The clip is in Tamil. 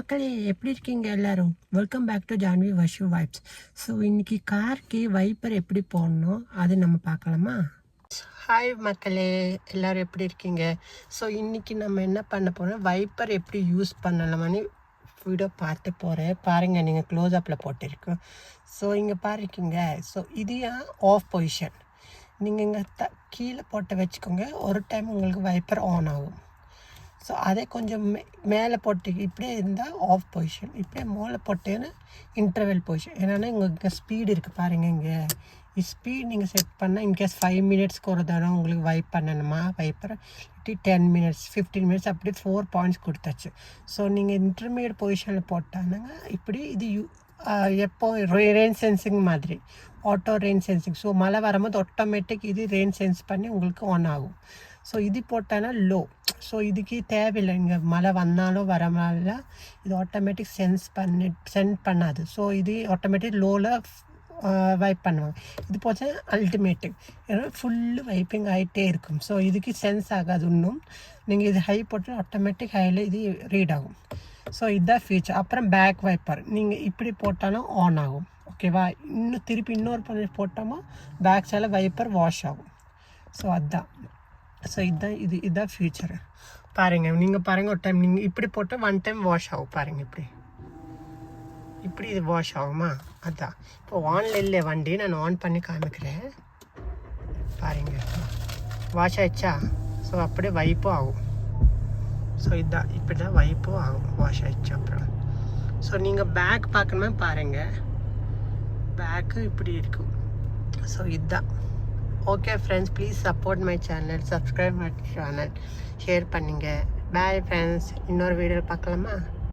மக்களே எப்படி இருக்கீங்க எல்லாரும்? Welcome back to Jhanvi Vashu vibes so இன்னைக்கு கார்க்கு வைப்பர் எப்படி போடணும் அது நம்ம பார்க்கலாமா? ஹாய் மக்களே எல்லாரும் எப்படி இருக்கீங்க? ஸோ இன்னைக்கு நம்ம என்ன பண்ண போகிறோம் வைப்பர் எப்படி யூஸ் பண்ணலாமான்னு வீடியோ பார்த்து போகிறேன் பாருங்கள் நீங்கள் க்ளோஸ் அப்பில் போட்டிருக்கோம். ஸோ இங்கே பாருக்கீங்க. ஸோ இது ஆஃப் பொசிஷன் நீங்கள் இங்கே த கீழே போட்டு வச்சுக்கோங்க. ஒரு டைம் உங்களுக்கு வைப்பர் ஆன் ஆகும். ஸோ அதே கொஞ்சம் மே மேலே போட்டு இப்படியே இருந்தால் ஆஃப் பொசிஷன் இப்படியே மேலே போட்டேன்னு இன்டர்வெல் பொசிஷன் இங்கே இங்கே ஸ்பீடு இருக்குது பாருங்கள் இங்கே. ஸ்பீட் நீங்கள் செட் பண்ணால் இன்கேஸ் ஃபைவ் மினிட்ஸ்க்கு ஒரு தடவை உங்களுக்கு வைப் பண்ணணுமா? வைப்பர் இல்லாட்டி டென் மினிட்ஸ் ஃபிஃப்டீன் மினிட்ஸ் அப்படி ஃபோர் பாயிண்ட்ஸ் கொடுத்தாச்சு. ஸோ நீங்கள் இன்டர்மீடியட் பொசிஷனில் போட்டானுங்க இப்படி இது யூ எப்போ ரெயின் சென்சிங் மாதிரி ஆட்டோ ரெயின் சென்சிங் ஸோ மழை வரும்போது ஆட்டோமேட்டிக் இது ரெயின் சென்ஸ் பண்ணி உங்களுக்கு ஆன் ஆகும் ஸோ இது போட்டானா லோ ஸோ இதுக்கு தேவையில்லை இங்கே மழை வந்தாலும் வரமால இது ஆட்டோமேட்டிக் சென்ஸ் பண்ணி சென்ட் பண்ணாது ஸோ இது ஆட்டோமேட்டிக் லோவில் வைப் பண்ணுவாங்க இது போச்சு அல்டிமேட்டிக் ஏன்னா ஃபுல்லு வைப்பிங் ஆகிட்டே இருக்கும் ஸோ இதுக்கு சென்ஸ் ஆகாது இன்னும் நீங்கள் இது ஹை போட்டு ஆட்டோமேட்டிக் ஹையில் இது ரீட் ஆகும் ஸோ இதுதான் ஃபியூச்சர் அப்புறம் பேக் வைப்பர் நீங்கள் இப்படி போட்டாலும் ஆன் ஆகும். ஓகேவா இன்னும் திருப்பி இன்னொரு பண்ணி போட்டோமா பேக் சைடில் வைப்பர் வாஷ் ஆகும். ஸோ அதுதான் ஸோ இதுதான் இது இதுதான் ஃபியூச்சரு பாருங்கள் நீங்கள் பாருங்கள் ஒரு டைம் நீங்கள் இப்படி போட்டால் ஒன் டைம் வாஷ் ஆகும். பாருங்கள் இப்படி. இப்படி இது வாஷ் ஆகுமா? அதான். இப்போ இல்லை வண்டி நான் ஆன் பண்ணி காமிக்கிறேன். பாருங்க. வாஷ் ஆயிடுச்சா? ஸோ அப்படியே வைப்பும் ஆகும். ஸோ இதுதான் இப்படி தான் வைப்பும் ஆகும் வாஷ் ஆகிடுச்சு அப்புறம். ஸோ நீங்கள் பேக் பார்க்கணுமே பாருங்கள் பேக்கு இப்படி இருக்கும். ஸோ இதுதான் okay friends please support my channel subscribe my channel share பண்ணுங்கள் பாய் ஃப்ரெண்ட்ஸ் இன்னொரு வீடியோ பார்க்கலாமா?